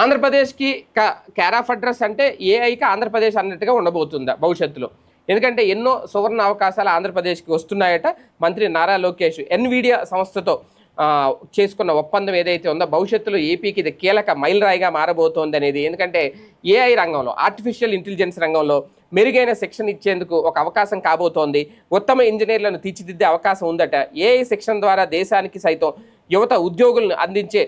ఆంధ్రప్రదేశ్కి క్యార్ of address అంటే ఏఐకి ఆంధ్రప్రదేశ్ అన్నట్టుగా ఉండబోతుందా భవిష్యత్తులో. ఎందుకంటే ఎన్నో సువర్ణ అవకాశాలు ఆంధ్రప్రదేశ్కి వస్తున్నాయట. మంత్రి నారా లోకేష్ ఎన్విడియా సంస్థతో చేసుకున్న ఒప్పందం ఏదైతే ఉందో భవిష్యత్తులో ఏపీకి ఇది కీలక మైలురాయిగా మారబోతోంది అనేది. ఎందుకంటే ఏఐ రంగంలో ఆర్టిఫిషియల్ ఇంటెలిజెన్స్ రంగంలో మెరుగైన శిక్షణ ఇచ్చేందుకు ఒక అవకాశం కాబోతోంది. ఉత్తమ ఇంజనీర్లను తీర్చిదిద్దే అవకాశం ఉందట. ఏఐ శిక్షణ ద్వారా దేశానికి సైతం యువత ఉద్యోగులను అందించే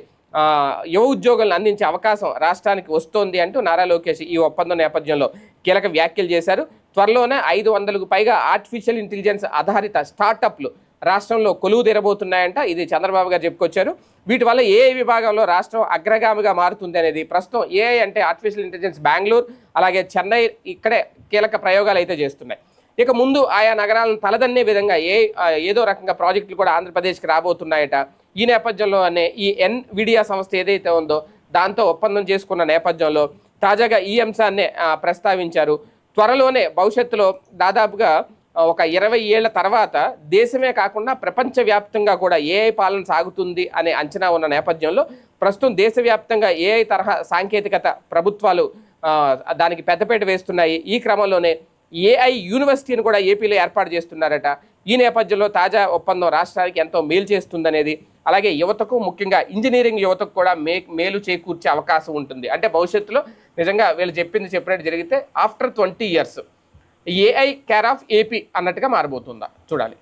యువ ఉద్యోగులను అందించే అవకాశం రాష్ట్రానికి వస్తోంది అంటూ నారా లోకేష్ ఈ ఒప్పందం నేపథ్యంలో కీలక వ్యాఖ్యలు చేశారు. త్వరలోనే ఐదు వందలకు పైగా ఆర్టిఫిషియల్ ఇంటెలిజెన్స్ ఆధారిత స్టార్టప్లు రాష్ట్రంలో కొలువు తీరబోతున్నాయంట ఇది చంద్రబాబు గారు చెప్పుకొచ్చారు. వీటి వల్ల ఏ విభాగంలో రాష్ట్రం అగ్రగామిగా మారుతుంది అనేది ప్రస్తుతం ఏ అంటే ఆర్టిఫిషియల్ ఇంటెలిజెన్స్ బెంగళూరు అలాగే చెన్నై ఇక్కడే కీలక ప్రయోగాలు అయితే చేస్తున్నాయి. ఇక ముందు ఆయా నగరాలను తలదన్నే విధంగా ఏ ఏదో రకంగా ప్రాజెక్టులు కూడా ఆంధ్రప్రదేశ్కి రాబోతున్నాయట. ఈ నేపథ్యంలోనే ఈ ఎన్విడియా సంస్థ ఏదైతే ఉందో దాంతో ఒప్పందం చేసుకున్న నేపథ్యంలో తాజాగా ఈ అంశాన్నే ప్రస్తావించారు. త్వరలోనే భవిష్యత్తులో దాదాపుగా ఒక ఇరవై ఏళ్ళ తర్వాత దేశమే కాకుండా ప్రపంచవ్యాప్తంగా కూడా ఏఐ పాలన సాగుతుంది అనే అంచనా ఉన్న నేపథ్యంలో ప్రస్తుతం దేశవ్యాప్తంగా ఏఐ తరహా సాంకేతికత ప్రభుత్వాలు దానికి పెద్దపేట వేస్తున్నాయి. ఈ క్రమంలోనే ఏఐ యూనివర్సిటీని కూడా ఏపీలో ఏర్పాటు చేస్తున్నారట. ఈ నేపథ్యంలో తాజా ఒప్పందం రాష్ట్రానికి ఎంతో మేలు చేస్తుందనేది అలాగే యువతకు ముఖ్యంగా ఇంజనీరింగ్ యువతకు కూడా మే మేలు చేకూర్చే అవకాశం ఉంటుంది. అంటే భవిష్యత్తులో నిజంగా వీళ్ళు చెప్పింది చెప్పినట్టు జరిగితే after twenty years AI care of AP అన్నట్టుగా మారబోతుందా? చూడాలి.